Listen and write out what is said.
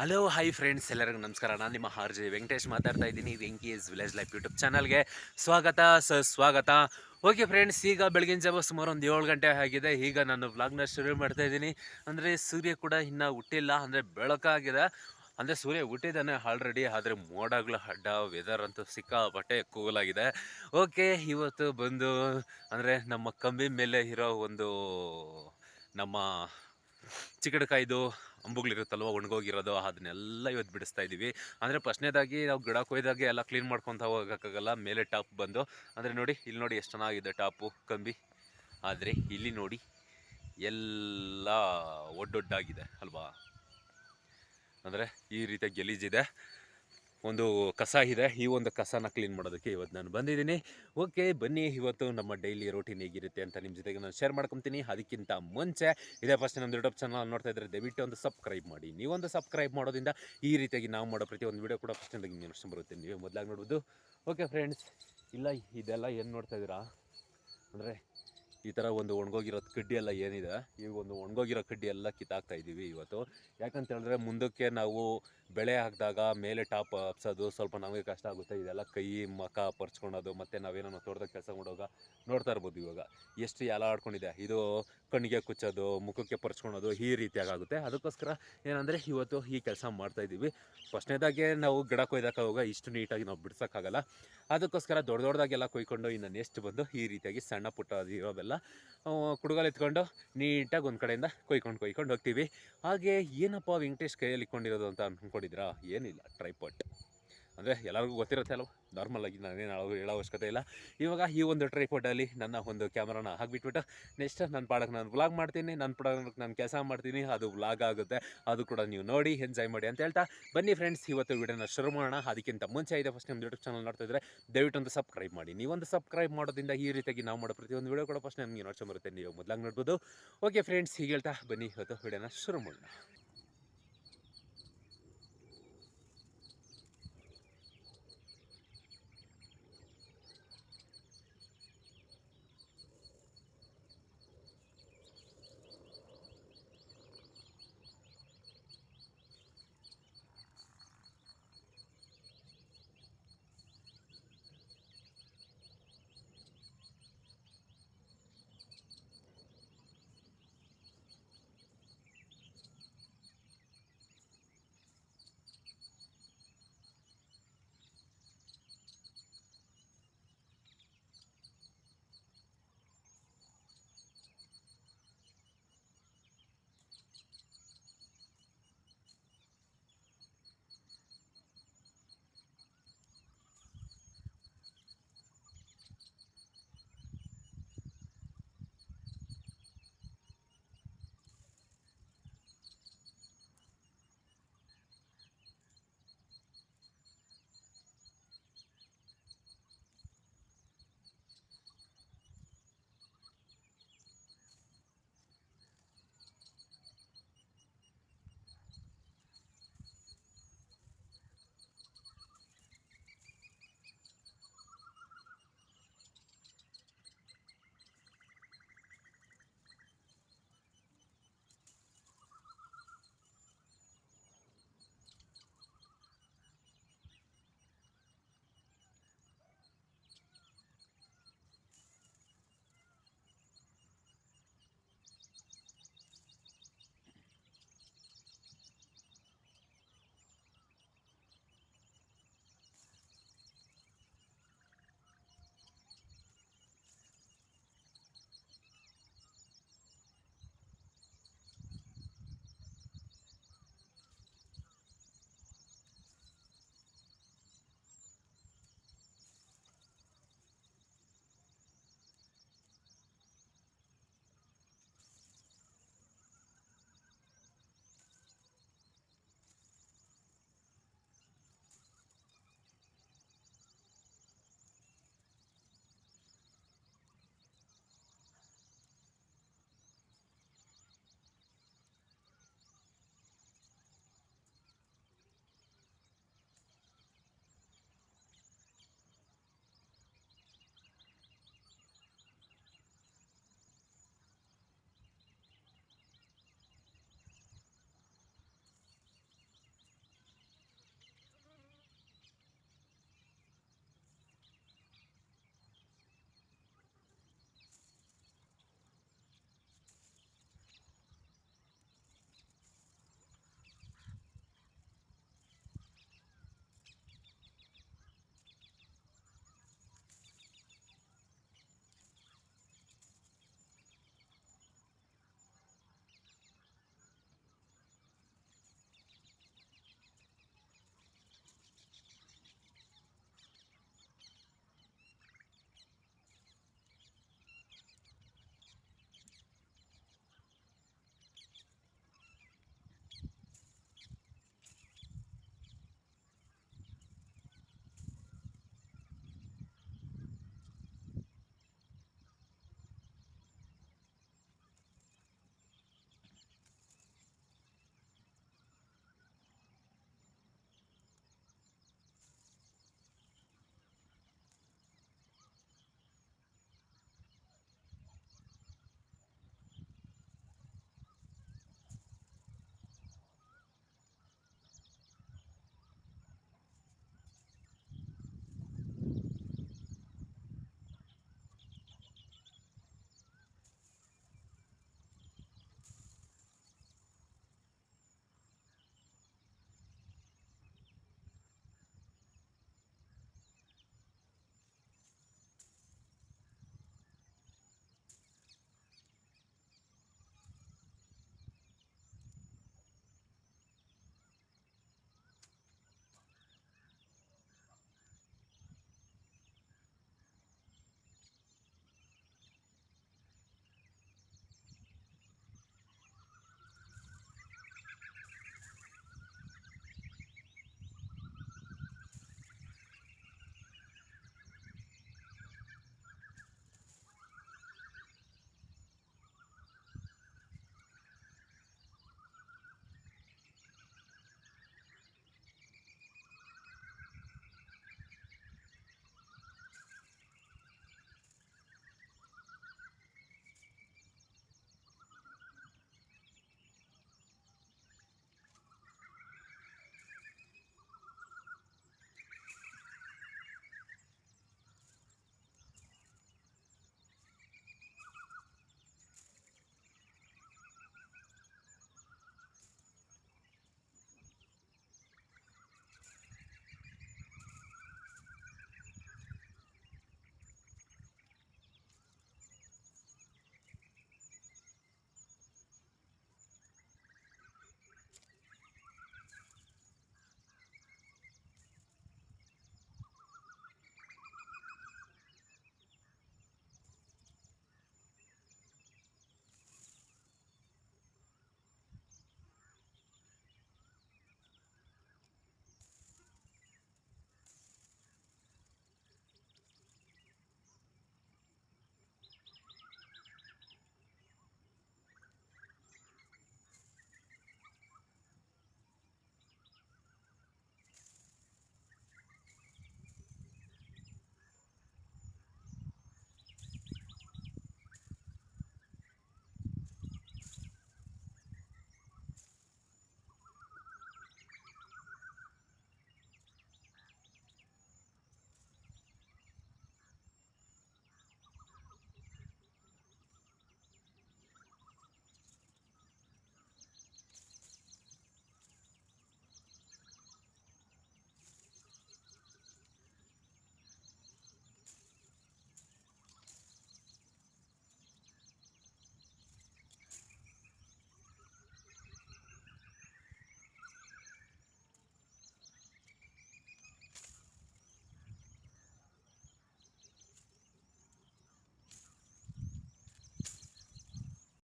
Hello hi friends ಎಲ್ಲರಿಗೂ ನಮಸ್ಕಾರ. ನಾನು ನಿಮ್ಮ ಆರ್ ಜಿ ವೆಂಕಟೇಶ್ ಮಾತಾಡ್ತಾ ಇದ್ದೀನಿ ವೆಂಕೀಸ್ ವಿಲೇಜ್ ಲೈಫ್ ಯೂಟ್ಯೂಬ್ ಚಾನಲ್ಗೆ. ಸ್ವಾಗತ ಸ ಸ್ವಾಗತ ಓಕೆ ಫ್ರೆಂಡ್ಸ್ ಈಗ ಬೆಳಗಿನ ಜಾವ ಸುಮಾರು ಒಂದು ಏಳು ಗಂಟೆ ಆಗಿದೆ. ಈಗ ನಾನು ವ್ಲಾಗ್ನ ಶುರು ಮಾಡ್ತಾ ಇದ್ದೀನಿ. ಅಂದರೆ ಸೂರ್ಯ ಕೂಡ ಇನ್ನೂ ಹುಟ್ಟಿಲ್ಲ, ಅಂದರೆ ಬೆಳಕಾಗಿದೆ ಅಂದರೆ ಸೂರ್ಯ ಹುಟ್ಟಿದ್ದಾನೆ ಆಲ್ರೆಡಿ ಆದರೆ ಮೋಡಗಳು ಅಡ್ಡ ವೆದರ್ ಅಂತೂ ಸಿಕ್ಕಾಪಟ್ಟೆ ಕೂಲಾಗಿದೆ ಆಗಿದೆ ಓಕೆ, ಇವತ್ತು ಬಂದು, ಅಂದರೆ ನಮ್ಮ ಕಂಬಿ ಮೇಲೆ ಇರೋ ಒಂದು ನಮ್ಮ ಚಿಕ್ಕಡಕಾಯ್ದು ಅಂಬುಗಳಿರುತ್ತಲ್ವ, ಒಣಗೋಗಿರೋದು, ಅದನ್ನೆಲ್ಲ ಇವತ್ತು ಬಿಡಿಸ್ತಾ ಇದ್ದೀವಿ ಅಂದರೆ ಫಸ್ಟ್ನೇದಾಗಿ ನಾವು ಗಿಡ ಕೊಯ್ದಾಗೆ ಎಲ್ಲ ಕ್ಲೀನ್ ಮಾಡ್ಕೊತ ಹೋಗೋಕ್ಕಾಗಲ್ಲ, ಮೇಲೆ ಟಾಪ್ ಬಂದು. ಅಂದರೆ ನೋಡಿ, ಇಲ್ಲಿ ನೋಡಿ ಎಷ್ಟು ಚೆನ್ನಾಗಿದೆ ಟಾಪು, ಕಂಬಿ. ಆದರೆ ಇಲ್ಲಿ ನೋಡಿ, ಎಲ್ಲ ಒಡ್ಡೊಡ್ಡಾಗಿದೆ, ಅಲ್ವಾ? ಅಂದರೆ ಈ ರೀತಿಯ ಗಲೀಜಿದೆ ಒಂದು ಕಸ ಇದೆ. ಈ ಒಂದು ಕಸನ ಕ್ಲೀನ್ ಮಾಡೋದಕ್ಕೆ ಇವತ್ತು ನಾನು ಬಂದಿದ್ದೀನಿ. ಓಕೆ ಬನ್ನಿ. ಇವತ್ತು ನಮ್ಮ ಡೈಲಿ ರೋಟೀನ್ ಹೇಗಿರುತ್ತೆ ಅಂತ ನಿಮ್ಮ ಜೊತೆಗೆ ನಾನು ಶೇರ್ ಮಾಡ್ಕೊತೀನಿ. ಅದಕ್ಕಿಂತ ಮುಂಚೆ, ಇದೇ ಫಸ್ಟ್ ನಮ್ಮ ಯೂಟ್ಯೂಬ್ ಚಾನಲ್ ನೋಡ್ತಾ ಇದ್ದರೆ ದಯವಿಟ್ಟು ಒಂದು ಸಬ್ಸ್ಕ್ರೈಬ್ ಮಾಡಿ. ನೀವೊಂದು ಸಬ್ಸ್ಕ್ರೈಬ್ ಮಾಡೋದ್ರಿಂದ ಈ ರೀತಿಯಾಗಿ ನಾವು ಮಾಡೋ ಪ್ರತಿ ಒಂದು ವಿಡಿಯೋ ಕೂಡ ಫಸ್ಟ್ ನಿಮಗೆ ಇಷ್ಟ ಬರುತ್ತೆ. ನೀವೇ ಮೊದಲಾಗಿ ನೋಡ್ಬೋದು. ಓಕೆ ಫ್ರೆಂಡ್ಸ್ ಇಲ್ಲ, ಇದೆಲ್ಲ ಏನು ನೋಡ್ತಾ ಇದ್ದೀರಾ? ಅಂದರೆ ಈ ಥರ ಒಂದು ಒಣಗೋಗಿರೋ ಕಡ್ಡಿ ಎಲ್ಲ ಏನಿದೆ? ಈ ಒಂದು ಒಣಗೋಗಿರೋ ಕಡ್ಡಿ ಎಲ್ಲ ಕಿತ್ತಾಕ್ತಾ ಇದ್ದೀವಿ ಇವತ್ತು. ಯಾಕಂತ ಹೇಳಿದ್ರೆ ಮುಂದಕ್ಕೆ ನಾವು ಬೆಳೆ ಹಾಕಿದಾಗ ಮೇಲೆ ಟಾಪ್ ಹಬ್ಸೋದು ಸ್ವಲ್ಪ ನಮಗೆ ಕಷ್ಟ ಆಗುತ್ತೆ. ಇದೆಲ್ಲ ಕೈ, ಮಖ ಪರ್ಚ್ಕೊಳೋದು ಮತ್ತು ನಾವೇನೋ ತೋಟದಾಗ ಕೆಲಸ ಮಾಡುವಾಗ ನೋಡ್ತಾ ಇರ್ಬೋದು ಇವಾಗ. ಎಷ್ಟು ಎಲ್ಲ ಆಡ್ಕೊಂಡಿದೆ? ಇದು ಕಣ್ಣಿಗೆ ಕುಚ್ಚೋದು, ಮುಖಕ್ಕೆ ಪರ್ಚ್ಕೊಳೋದು ಈ ರೀತಿಯಾಗಿ ಆಗುತ್ತೆ ಅದಕ್ಕೋಸ್ಕರ ಏನಂದರೆ ಇವತ್ತು ಈ ಕೆಲಸ ಮಾಡ್ತಾ ಇದ್ದೀವಿ ಫಸ್ಟ್ನೇದಾಗೆ ನಾವು ಗಿಡ ಕೊಯ್ದಕ್ಕೆ ಹೋಗ ಇಷ್ಟು ನೀಟಾಗಿ ನಾವು ಬಿಡ್ಸೋಕ್ಕಾಗಲ್ಲ. ಅದಕ್ಕೋಸ್ಕರ ದೊಡ್ಡ ದೊಡ್ಡದಾಗೆಲ್ಲ ಕೊಯ್ಕೊಂಡು ಇನ್ನು ನೆಕ್ಸ್ಟ್ ಬಂದು ಈ ರೀತಿಯಾಗಿ ಸಣ್ಣ ಪುಟ್ಟ ಇರೋವೆಲ್ಲ ಕುಡುಗಲ್ ಎತ್ಕೊಂಡು ನೀಟಾಗಿ ಒಂದು ಕಡೆಯಿಂದ ಕೊಯ್ಕೊಂಡು ಕೊಯ್ಕೊಂಡು ಹೋಗ್ತೀವಿ. ಹಾಗೆ ಏನಪ್ಪ ವೆಂಕಟೇಶ್ ಕೈಯಲ್ಲಿ ಇಟ್ಕೊಂಡಿರೋದು ಅಂತ ಅಂದ್ಕೊಂಡಿದ್ರಾ ಏನಿಲ್ಲ ಟ್ರೈಪಾಟ್ ಅಂದರೆ ಎಲ್ಲರಿಗೂ ಗೊತ್ತಿರುತ್ತೆ ಅಲ್ವ? ನಾರ್ಮಲ್ ಆಗಿ ನಾನೇನು ಹೇಳೋ ಅವಶ್ಯಕತೆ ಇಲ್ಲ. ಇವಾಗ ಈ ಒಂದು ಟ್ರೈಪೋಟಲ್ಲಿ ನನ್ನ ಒಂದು ಕ್ಯಾಮ್ರಾನ ಹಾಕಿಬಿಟ್ಬಿಟ್ಟು ನೆಕ್ಸ್ಟ್ ನನ್ನ ಪಾಡಕ್ಕೆ ನಾನು ವ್ಲಾಗ್ ಮಾಡ್ತೀನಿ ನನ್ನ ಪಾಡಕ್ಕೆ ನಾನು ಕೆಲಸ ಮಾಡ್ತೀನಿ, ಅದು ವ್ಲಾಗ್ ಆಗುತ್ತೆ. ಅದು ಕೂಡ ನೀವು ನೋಡಿ ಎಂಜಾಯ್ ಮಾಡಿ ಅಂತ ಹೇಳ್ತಾ ಬನ್ನಿ ಫ್ರೆಂಡ್ಸ್ ಇವತ್ತು ವಿಡಿಯೋನ ಶುರು ಮಾಡೋಣ. ಅದಕ್ಕಿಂತ ಮುಂಚೆ ಇದೆ ಫಸ್ಟ್ ನಿಮ್ಮ ಯೂಟ್ಯೂಬ್ ಚಾನಲ್ ನೋಡ್ತಾ ಇದ್ದರೆ ದಯವಿಟ್ಟು ಒಂದು ಸಬ್ಸ್ಕ್ರೈಬ್ ಮಾಡಿ. ನೀವೊಂದು ಸಬ್ಸ್ಕ್ರೈಬ್ ಮಾಡೋದ್ರಿಂದ ಈ ರೀತಿಯಾಗಿ ನಾವು ಮಾಡೋ ಪ್ರತಿಯೊಂದು ವಿಡಿಯೋ ಕೂಡ ಫಸ್ಟ್ ನಮಗೆ ನೋಡ್ಕೊಂಡು ಬರುತ್ತೆ. ನೀವು ಮೊದಲಾಗಿ ನೋಡ್ಬೋದು. ಓಕೆ ಫ್ರೆಂಡ್ಸ್ ಹೀಗೆ ಹೇಳ್ತಾ ಬನ್ನಿ. ಇವತ್ತು ವಿಡಿಯೋನ ಶುರು ಮಾಡೋಣ.